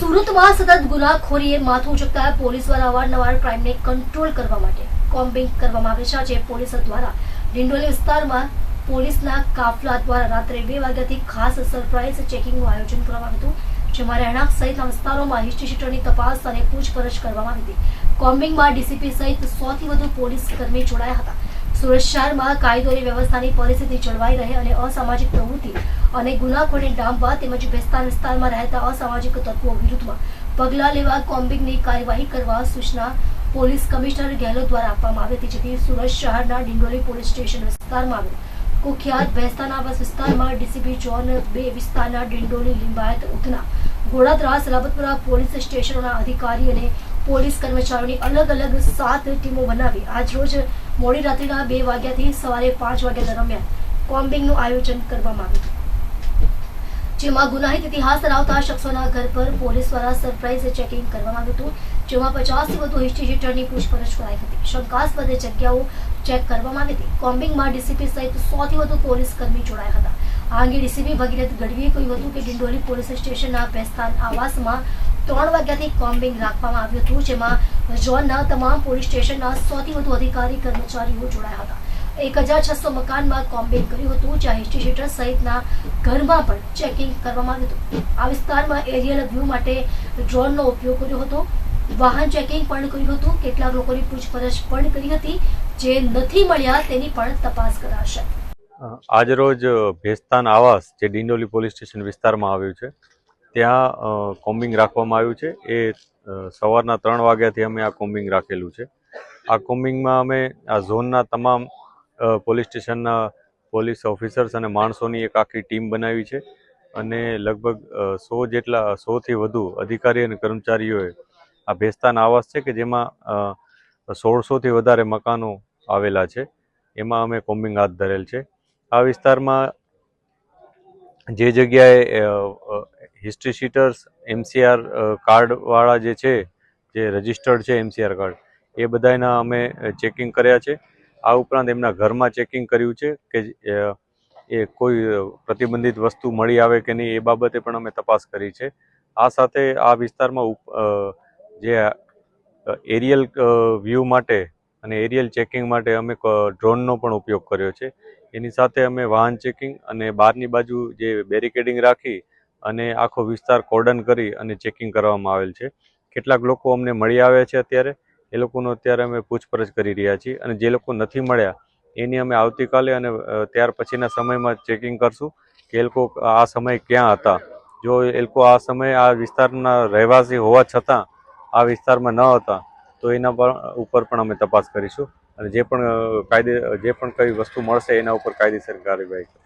સુરતમાં સતત ગુનાખોરીએ માથું ઉચકતા પોલીસ દ્વારા અવારનવાર ક્રાઇમને કંટ્રોલ કરવા માટે કોમ્બિંગ કરવામાં આવે છે. આજે પોલીસ દ્વારા ડિંડોલી વિસ્તારમાં પોલીસના કાફલા દ્વારા રાત્રે બે વાગ્યાથી ખાસ સરપ્રાઇઝ ચેકિંગનું આયોજન કરવામાં હતું, જેમાં રહેણાંક સહિતના વિસ્તારોમાં હિસ્ટ્રી શીટરની તપાસ અને પૂછપરછ કરવામાં આવી હતી. કોમ્બિંગમાં ડીસીપી સહિત સોથી વધુ પોલીસ કર્મી જોડાયા હતા. સુરત શહેરમાં કાયદોની વ્યવસ્થાની પરિસ્થિતિ જળવાઈ રહે અને અસામાજિક પ્રવૃત્તિ અને ગુનાખોરને ડામવા તેમજ ભેસ્તાન વિસ્તારમાં રહેતા અસામાજિક તત્વો વિરુદ્ધમાં પગલાં લેવા કોમ્બિંગની કાર્યવાહી કરવા સૂચના પોલીસ કમિશનર ગેહલોત દ્વારા આપવામાં આવી હતી, જેથી સુરત શહેરના ડિંડોલી પોલીસ સ્ટેશન વિસ્તારમાં આવેલ કુખ્યાત ભેસ્તાના બસ વિસ્તારમાં ડીસીપી જોન બે વિસ્તારના ડિંડોલી લિંબાયત ઉધના ઘોડાદરા સલાબતપુરા પોલીસ સ્ટેશનના અધિકારી અને પોલીસ કર્મચારીઓની અલગ અલગ સાત ટીમો બનાવી આજરોજ મોડી રાત્રિના બે વાગ્યાથી સવારે પાંચ વાગ્યા દરમિયાન કોમ્બિંગનું આયોજન કરવામાં આવ્યું જેમાં ગુનાહિત ઇતિહાસ ધરાવતા શખ્સોના ઘર પર પોલીસ દ્વારા સરપ્રાઇઝ ચેકિંગ કરવામાં આવ્યું હતું, જેમાં પચાસથી વધુ હિસ્ટ્રી પૂછપરછ કરાઈ હતી. શંકાસ્પદ જગ્યાઓ ચેક કરવામાં આવી હતી. કોમ્બિંગમાં ડીસીપી સહિત સોથી વધુ પોલીસ કર્મી જોડાયા હતા. આ અંગે ડીસીપી ભગીરથ ગઢવીએ કહ્યું હતું કે ડિંડોલી પોલીસ સ્ટેશનના બેસ્તાન આવાસમાં ત્રણ વાગ્યાથી કોમ્બિંગ રાખવામાં આવ્યું હતું, જેમાં ઝોનના તમામ પોલીસ સ્ટેશનના સોથી વધુ અધિકારી, કર્મચારીઓ જોડાયા હતા. એક હજાર છસો મકાનમાં કોમ્બિંગ કર્યું હતું, જ્યાં હિસ્ટ્રી શીટર સહિતના ઘરમાં પણ ચેકિંગ કરવામાં આવ્યું હતું. આ વિસ્તારમાં એરિયલ વ્યૂ માટે ડ્રોનનો ઉપયોગ કર્યો હતો. વાહન ચેકિંગ પણ કર્યું હતું. કેટલાક લોકોની પૂછપરછ પણ કરી હતી. જે નથી મળ્યા તેની પણ તપાસ કરાશે. આજરોજ ભેસ્તાન આવાસ, જે ડિંડોલી પોલીસ સ્ટેશન વિસ્તારમાં આવ્યું છે ત્યાં કોમ્બિંગ રાખવામાં આવ્યું છે. એ સવારના ત્રણ વાગ્યાથી અમે આ કોમ્બિંગ રાખેલું છે. આ કોમ્બિંગમાં અમે આ ઝોનના તમામ પોલીસ સ્ટેશનના પોલીસ ઓફિસર્સ અને માણસોની એક આખી ટીમ બનાવી છે અને લગભગ સો જેટલા, સોથી વધુ અધિકારી અને કર્મચારીઓએ આ ભેસ્તાન આવાસ છે કે જેમાં સોળસોથી વધારે મકાનો આવેલા છે. એમાં અમે કોમ્બિંગ હાથ ધરેલ છે. આ વિસ્તારમાં જે જગ્યાએ હિસ્ટ્રી શીટર્સ એમસીઆર કાર્ડવાળા જે છે, જે રજિસ્ટર્ડ છે એમસીઆર કાર્ડ એ બધાના અમે ચેકિંગ કર્યા છે. આ ઉપરાંત એમના ઘરમાં ચેકિંગ કર્યું છે કે એ કોઈ પ્રતિબંધિત વસ્તુ મળી આવે કે નહીં, એ બાબતે પણ અમે તપાસ કરી છે. આ સાથે આ વિસ્તારમાં જે એરિયલ વ્યૂ માટે અને એરિયલ ચેકિંગ માટે અમે ડ્રોનનો પણ ઉપયોગ કર્યો છે. એની સાથે અમે વાહન ચેકિંગ અને બહારની બાજુ જે બેરિકેડિંગ રાખી અને આખો વિસ્તાર કોર્ડન કરી અને ચેકિંગ કરવામાં આવેલ છે. કેટલાક લોકો અમને મળી આવ્યા છે અત્યારે. એ લોકોનો અત્યારે અમે પૂછપરછ કરી રહ્યા છીએ અને જે લોકો નથી મળ્યા, એની અમે આવતીકાલે અને ત્યાર પછીના સમયમાં ચેકિંગ કરશું કે એ લોકો આ સમય ક્યાં હતા. જો એ લોકો આ સમયે આ વિસ્તારના રહેવાસી હોવા છતાં આ વિસ્તારમાં ન હતા, તો એના પર, ઉપર પણ અમે તપાસ કરીશું અને જે પણ કાયદે, જે પણ કઈ વસ્તુ મળશે એના ઉપર કાયદેસર કાર્યવાહી કરીશું.